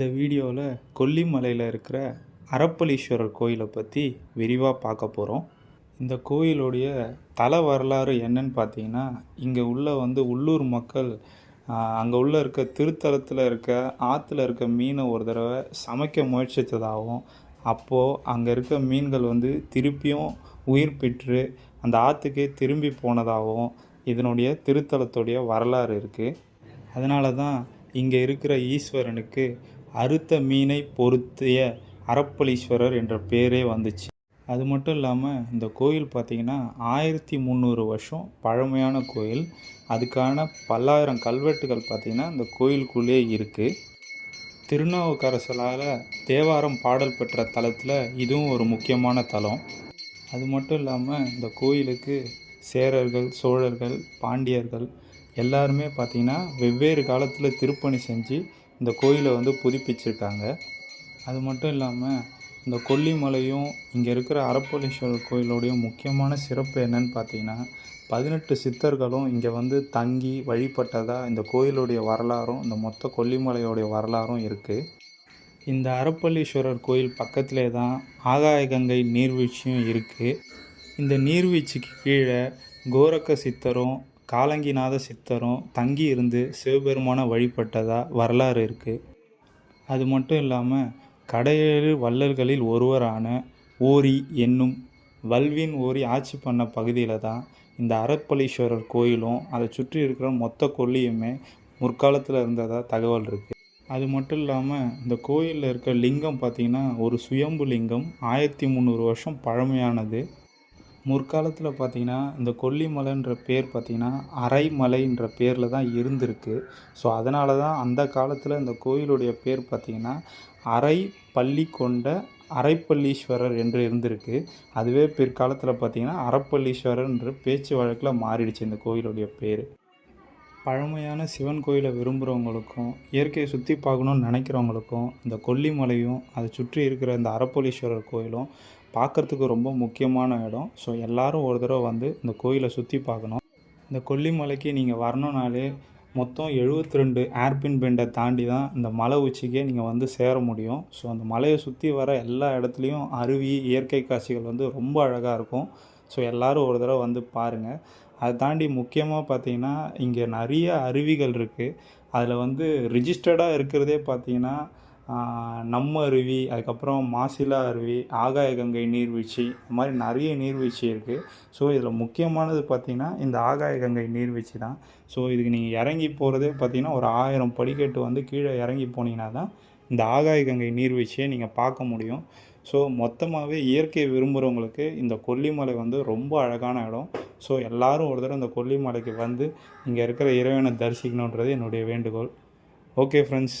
இந்த வீடியோவில் கொல்லிமலையில் இருக்கிற அறப்பளீஸ்வரர் கோயிலை பற்றி விரிவாக பார்க்க போகிறோம் இந்த கோயிலுடைய தல வரலாறு என்னன்னு பார்த்தீங்கன்னா இங்கே உள்ள வந்து உள்ளூர் மக்கள் அங்கே உள்ள இருக்க திருத்தலத்தில் இருக்க ஆற்றுல இருக்க மீனை ஒரு தடவை சமைக்க முயற்சித்ததாகவும் அப்போது அங்கே இருக்க மீன்கள் வந்து திருப்பியும் உயிர் பெற்று அந்த ஆற்றுக்கே திரும்பி போனதாகவும் இதனுடைய திருத்தலத்துடைய வரலாறு இருக்குது அதனால தான் இங்கே இருக்கிற ஈஸ்வரனுக்கு அறுத்த மீனை பொருத்திய அறப்பளீஸ்வரர் என்ற பேரே வந்துச்சு. அது மட்டும் இல்லாமல் இந்த கோயில் பார்த்திங்கன்னா ஆயிரத்தி முந்நூறு வருஷம் பழமையான கோயில். அதுக்கான பல்லாயிரம் கல்வெட்டுகள் பார்த்திங்கன்னா இந்த கோயிலுக்குள்ளேயே இருக்குது திருநாவுக்கரசலால் தேவாரம் பாடல் பெற்ற தலத்தில் இதுவும் ஒரு முக்கியமான தலம். அது மட்டும் இல்லாமல் இந்த கோயிலுக்கு சேரர்கள் சோழர்கள் பாண்டியர்கள் எல்லாருமே பார்த்திங்கன்னா வெவ்வேறு காலத்தில் திருப்பணி செஞ்சு இந்த கோயிலை வந்து புதுப்பிச்சிருக்காங்க. அது மட்டும் இல்லாமல் இந்த கொல்லிமலையும் இங்கே இருக்கிற அறப்பளீஸ்வரர் கோயிலுடைய முக்கியமான சிறப்பு என்னன்னு பார்த்தீங்கன்னா பதினெட்டு சித்தர்களும் இங்கே வந்து தங்கி வழிபட்டதாக இந்த கோயிலுடைய வரலாறும் இந்த மொத்த கொல்லிமலையோடைய வரலாறும் இருக்குது இந்த அறப்பளீஸ்வரர் கோயில் பக்கத்திலே தான் ஆகாயகங்கை நீர்வீழ்ச்சியும் இருக்குது இந்த நீர்வீழ்ச்சிக்கு கீழே கோரக்க சித்தரும் காலங்கிநாத சித்தரும் தங்கி இருந்து சிவபெருமானை வழிபட்டதாக வரலாறு இருக்குது அது மட்டும் இல்லாமல் கடையேழு வள்ளல்களில் ஒருவரான ஓரி என்னும் வல்வின் ஓரி ஆட்சி பண்ண பகுதியில் தான் இந்த அறப்பளீஸ்வரர் கோயிலும் அதை சுற்றி இருக்கிற மொத்த கொல்லியுமே முற்காலத்தில் இருந்ததாக தகவல் இருக்குது அது மட்டும் இல்லாமல் இந்த கோயிலில் இருக்க லிங்கம் பார்த்திங்கன்னா ஒரு சுயம்பு லிங்கம் ஆயிரத்தி முந்நூறு வருஷம் பழமையானது. முற்காலத்தில் பார்த்திங்கன்னா இந்த கொல்லிமலைன்ற பேர் பார்த்திங்கன்னா அரைமலைன்ற பேரில் தான் இருந்திருக்கு. ஸோ அதனால தான் அந்த காலத்தில் இந்த கோயிலுடைய பேர் பார்த்திங்கன்னா அரை பள்ளி கொண்ட அரைப்பள்ளீஸ்வரர் என்று இருந்திருக்கு. அதுவே பிற்காலத்தில் பார்த்திங்கன்னா அறப்பள்ளீஸ்வரர்ன்ற பேச்சு வழக்கில் மாறிடுச்சு இந்த கோயிலுடைய பேர். பழமையான சிவன் கோயிலை விரும்புகிறவங்களுக்கும் இயற்கையை சுற்றி பார்க்கணுன்னு நினைக்கிறவங்களுக்கும் இந்த கொல்லிமலையும் அதை சுற்றி இருக்கிற இந்த அறப்பளீஸ்வரர் கோயிலும் பார்க்குறதுக்கு ரொம்ப முக்கியமான இடம். ஸோ எல்லோரும் ஒரு தடவை வந்து இந்த கோயிலை சுற்றி பார்க்கணும். இந்த கொல்லிமலைக்கு நீங்கள் வரணுனாலே மொத்தம் எழுபத்தி ரெண்டு ஏர்பின் பெண்டை தாண்டி தான் இந்த மலை உச்சிக்கே நீங்கள் வந்து சேர முடியும். ஸோ அந்த மலையை சுற்றி வர எல்லா இடத்துலையும் அருவி இயற்கை காட்சிகள் வந்து ரொம்ப அழகாக இருக்கும். ஸோ எல்லோரும் ஒரு தடவை வந்து பாருங்கள் அதை தாண்டி முக்கியமாக பார்த்தீங்கன்னா இங்கே நிறைய அருவிகள் இருக்குது அதில் வந்து ரிஜிஸ்டர்டாக இருக்கிறதே பார்த்தீங்கன்னா நம்ம அருவி அதுக்கப்புறம் மாசிலா அருவி ஆகாய கங்கை நீர்வீழ்ச்சி இந்த மாதிரி நிறைய நீர்வீழ்ச்சி இருக்குது ஸோ இதில் முக்கியமானது பார்த்திங்கன்னா இந்த ஆகாய கங்கை நீர்வீழ்ச்சி தான். ஸோ இதுக்கு நீங்கள் இறங்கி போகிறதே பார்த்திங்கன்னா ஒரு ஆயிரம் படிக்கட்டு வந்து கீழே இறங்கி போனீங்கன்னா தான் இந்த ஆகாய கங்கை நீர்வீழ்ச்சியை நீங்கள் பார்க்க முடியும். ஸோ மொத்தமாகவே இயற்கையை விரும்புகிறவங்களுக்கு இந்த கொல்லிமலை வந்து ரொம்ப அழகான இடம். ஸோ எல்லோரும் ஒரு தடவை இந்த கொல்லிமலைக்கு வந்து இங்கே இருக்கிற இறைவனை தரிசிக்கணுன்றது என்னுடைய வேண்டுகோள். Okay friends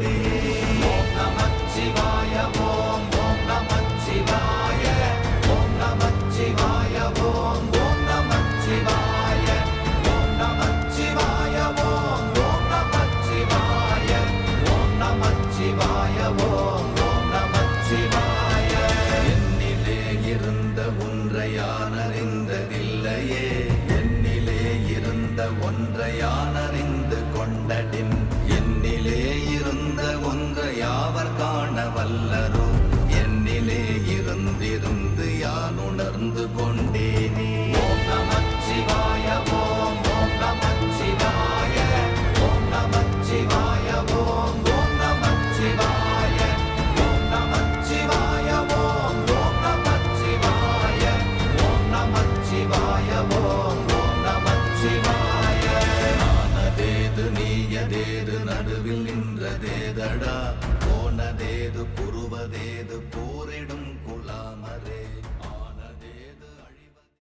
ஒன்றையானறிந்து கொண்டடின். என்னிலே இருந்த ஒன்றையாவர் காண வல்ல நடுவில் நின்றதேதடா? போனதேது புருவதேது போரிடும்